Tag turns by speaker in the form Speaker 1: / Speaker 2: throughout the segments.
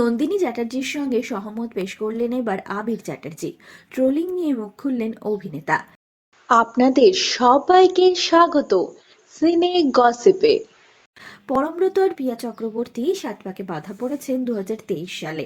Speaker 1: নন্দিনী চ্যাটার্জির সঙ্গে সহমত পেশ করলেন এবার আবির চ্যাটার্জি। ট্রোলিং নিয়ে মুখ খুললেন অভিনেতা।
Speaker 2: আপনাদের সবাইকে স্বাগত সিনে গসিপে।
Speaker 1: পরমব্রত আর পিয়া চক্রবর্তী সাতপাকে বাধা পড়েছেন দু হাজার তেইশ সালে।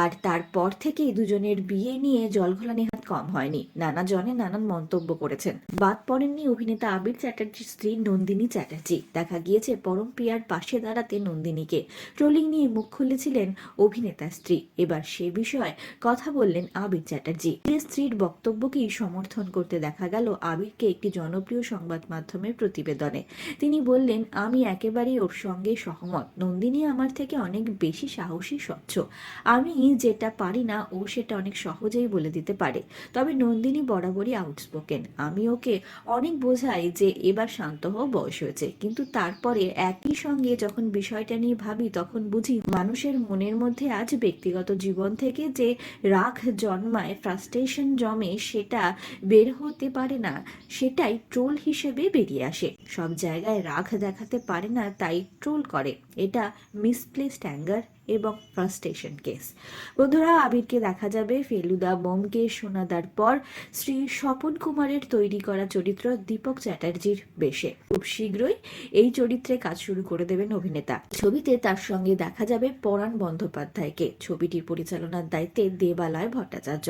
Speaker 1: আর তারপর থেকেই দুজনের বিয়ে নিয়ে জলঘোলা নেহাত কম হয়নি। নানা জনে নানান মন্তব্য করেছেন। বাদ পড়েননি অভিনেতা আবির চ্যাটার্জির স্ত্রী নন্দিনী চ্যাটার্জি। দেখা গিয়েছে পরম পিয়ার পাশে দাঁড়াতে নন্দিনীকে। ট্রোলিং নিয়ে মুখ খুলেছিলেন অভিনেতা স্ত্রী। এবার সে বিষয়ে কথা বললেন আবির চ্যাটার্জি। স্ত্রীর বক্তব্যকেই সমর্থন করতে দেখা গেল আবিরকে একটি জনপ্রিয় সংবাদ মাধ্যমের প্রতিবেদনে। তিনি বললেন, আমি একেবারেই ওর সঙ্গে সহমত। নন্দিনী আমার থেকে অনেক বেশি সাহসী, স্বচ্ছ। আমি যেটা পারি না, ও সেটা অনেক সহজেই বলে দিতে পারে। তবে নন্দিনী বরাবরই আউটস্পোকেন আমি ওকে অনেক বোঝাই যে এবার শান্ত হওয়া বয়স হয়েছে। কিন্তু তারপরে একই সঙ্গে যখন বিষয়টা নিয়ে ভাবি, তখন বুঝি মানুষের মনের মধ্যে আজ ব্যক্তিগত জীবন থেকে যে রাগ জন্মায় ফ্রাস্ট্রেশন জমে, সেটা বের হতে পারে না, সেটাই ট্রোল হিসেবে বেরিয়ে আসে। সব জায়গায় রাগ দেখাতে পারে না, তাই ট্রোল করে। এটা মিসপ্লেসড অ্যাঙ্গার এবং ফ্রাস্ট্রেশন কেস বন্ধুরা, আবিরকে দেখা যাবে, ফেলুদা, বোমকে সোনাদার পর শ্রী স্বপন কুমারের তৈরি করা চরিত্র দীপক চ্যাটার্জির বেশে। খুব শীঘ্রই এই চরিত্রে কাজ শুরু করে দেবেন অভিনেতা। ছবিতে তার সঙ্গে দেখা যাবে পরাণ বন্দ্যোপাধ্যায়কে। ছবিটির পরিচালনার দায়িত্বে দেবালয় ভট্টাচার্য।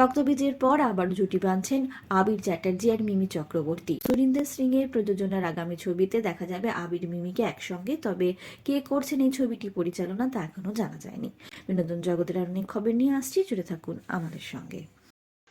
Speaker 1: রক্তবীজের পর আবার জুটি বাঁধছেন আবির চ্যাটার্জি আর মিমি চক্রবর্তী। সুরিন্দর সিং এর প্রযোজনার আগামী ছবিতে দেখা যাবে আবির মিমিকে একসঙ্গে, তবে কে করছেন এই ছবিটি পরিচালনা তা এখনও জানা যায়নি। বিনোদন জগতের আর অনেক খবর নিয়ে আসছি, জুড়ে থাকুন আমাদের সঙ্গে।